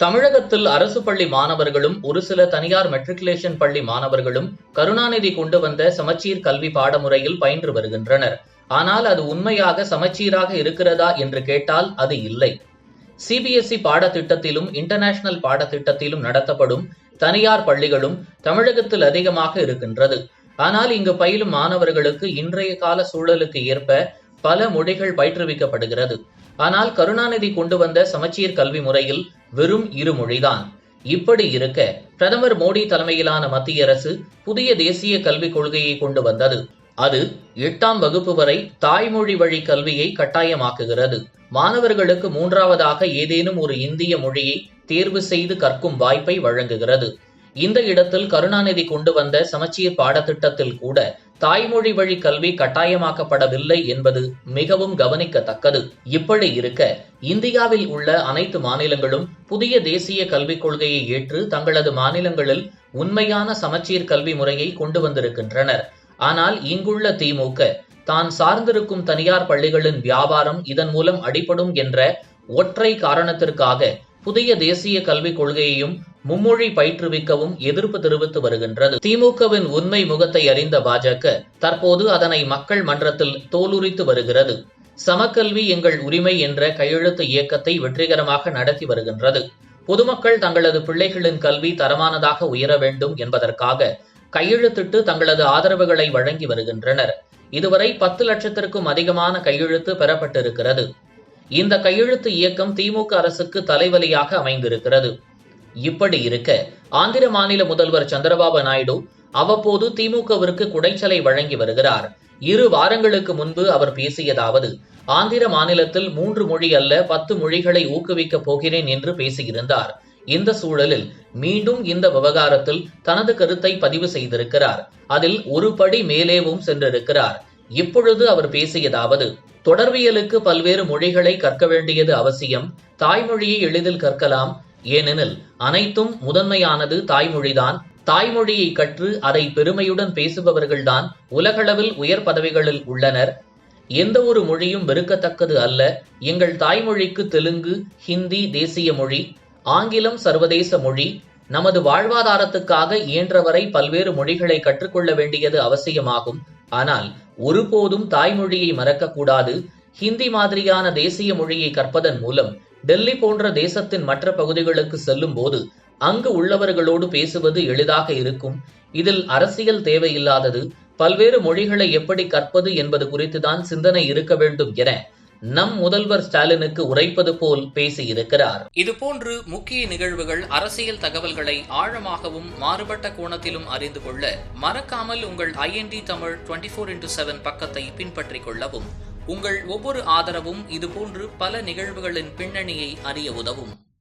தமிழகத்தில் அரசு பள்ளி மாணவர்களும் ஒரு சில தனியார் மெட்ரிகுலேஷன் பள்ளி மாணவர்களும் கருணாநிதி கொண்டு வந்த சமச்சீர் கல்வி பாடமுறையில் பயின்று வருகின்றனர். ஆனால் அது உண்மையாக சமச்சீராக இருக்கிறதா என்று கேட்டால் அது இல்லை. சிபிஎஸ்இ பாடத்திட்டத்திலும் இன்டர்நேஷனல் பாடத்திட்டத்திலும் நடத்தப்படும் தனியார் பள்ளிகளும் தமிழகத்தில் அதிகமாக இருக்கின்றது. ஆனால் இங்கு பயிலும் மாணவர்களுக்கு இன்றைய கால சூழலுக்கு ஏற்ப பல மொழிகள் பயிற்றுவிக்கப்படுகிறது. ஆனால் கருணாநிதி கொண்டு வந்த சமச்சீர் கல்வி முறையில் வெறும் இருமொழிதான் இப்படி இருக்க பிரதமர் மோடி தலைமையிலான மத்திய அரசு புதிய தேசிய கல்விக் கொள்கையை கொண்டு வந்தது. அது எட்டாம் வகுப்பு வரை தாய்மொழி வழி கல்வியை கட்டாயமாக்குகிறது. மாணவர்களுக்கு மூன்றாவதாக ஏதேனும் ஒரு இந்திய மொழியை தேர்வு செய்து கற்கும் வாய்ப்பை வழங்குகிறது. இந்த இடத்தில் கருணாநிதி கொண்டு வந்த சமச்சீர் பாடத்திட்டத்தில் கூட தாய்மொழி வழி கல்வி கட்டாயமாக்கப்படவில்லை என்பது மிகவும் கவனிக்கத்தக்கது. இப்படி இருக்க இந்தியாவில் உள்ள அனைத்து மாநிலங்களும் புதிய தேசிய கல்விக் கொள்கையை ஏற்று தங்களது மாநிலங்களில் உண்மையான சமச்சீர் கல்வி முறையை கொண்டு வந்திருக்கின்றனர். ஆனால் இங்குள்ள திமுக தான் சார்ந்திருக்கும் தனியார் பள்ளிகளின் வியாபாரம் இதன் மூலம் அடிபடும் என்ற ஒற்றை காரணத்திற்காக புதிய தேசிய கல்விக் கொள்கையையும் மும்மொழி பயிற்றுவிக்கவும் எதிர்ப்பு தெரிவித்து வருகின்றது. திமுகவின் உண்மை முகத்தை அறிந்த பாஜக தற்போது அதனை மக்கள் மன்றத்தில் தோலுரித்து வருகிறது. சமக்கல்வி எங்கள் உரிமை என்ற கையெழுத்து இயக்கத்தை வெற்றிகரமாக நடத்தி வருகின்றது. பொதுமக்கள் தங்களது பிள்ளைகளின் கல்வி தரமானதாக உயர வேண்டும் என்பதற்காக கையெழுத்திட்டு தங்களது ஆதரவுகளை வழங்கி வருகின்றனர். இதுவரை பத்து லட்சத்திற்கும் அதிகமான கையெழுத்து பெறப்பட்டிருக்கிறது. இந்த கையெழுத்து இயக்கம் திமுக அரசுக்கு தலைவலியாக அமைந்திருக்கிறது. இப்படி இருக்க ஆந்திர மாநில முதல்வர் சந்திரபாபு நாயுடு அவ்வப்போது திமுகவிற்கு குடைச்சலை வழங்கி வருகிறார். இரு வாரங்களுக்கு முன்பு அவர் பேசியதாவது ஆந்திர மாநிலத்தில் மூன்று மொழி அல்ல பத்து மொழிகளை ஊக்குவிக்கப் போகிறேன் என்று பேசியிருந்தார். இந்த சூழலில் மீண்டும் இந்த விவகாரத்தில் தனது கருத்தை பதிவு செய்திருக்கிறார். அதில் ஒரு படி மேலேவும் சென்றிருக்கிறார். இப்பொழுது அவர் பேசியதாவது தொடர்பியலுக்கு பல்வேறு மொழிகளை கற்க வேண்டியது அவசியம் தாய்மொழியை எளிதில் கற்கலாம் ஏனெனில் அனைத்தும் முதன்மையானது தாய்மொழிதான் தாய்மொழியை கற்று அதை பெருமையுடன் பேசுபவர்கள்தான் உலகளவில் உயர் பதவிகளில் உள்ளனர். எந்த ஒரு மொழியும் வெறுக்கத்தக்கது அல்ல. எங்கள் தாய்மொழிக்கு தெலுங்கு ஹிந்தி தேசிய மொழி ஆங்கிலம் சர்வதேச மொழி நமது வாழ்வாதாரத்துக்காக இயன்றவரை பல்வேறு மொழிகளை கற்றுக்கொள்ள வேண்டியது அவசியமாகும். ஆனால் ஒருபோதும் தாய்மொழியை மறக்கக்கூடாது. ஹிந்தி மாதிரியான தேசிய மொழியை கற்பதன் மூலம் டெல்லி போன்ற தேசத்தின் மற்ற பகுதிகளுக்கு செல்லும் போது அங்கு உள்ளவர்களோடு பேசுவது எளிதாக இருக்கும். இதில் அரசியல் தேவையில்லாதது. பல்வேறு மொழிகளை எப்படி கற்பது என்பது குறித்துதான் சிந்தனை இருக்க வேண்டும் என நம் முதல்வர் ஸ்டாலினுக்கு உரைப்பது போல் பேசியிருக்கிறார். இதுபோன்று முக்கிய நிகழ்வுகள் அரசியல் தகவல்களை ஆழமாகவும் மாறுபட்ட கோணத்திலும் அறிந்து கொள்ள மறக்காமல் உங்கள் IND Tamil twenty four into seven பக்கத்தை பின்பற்றிக் கொள்ளவும். உங்கள் ஒவ்வொரு ஆதரவும் இதுபோன்று பல நிகழ்வுகளின் பின்னணியை அறிய உதவும்.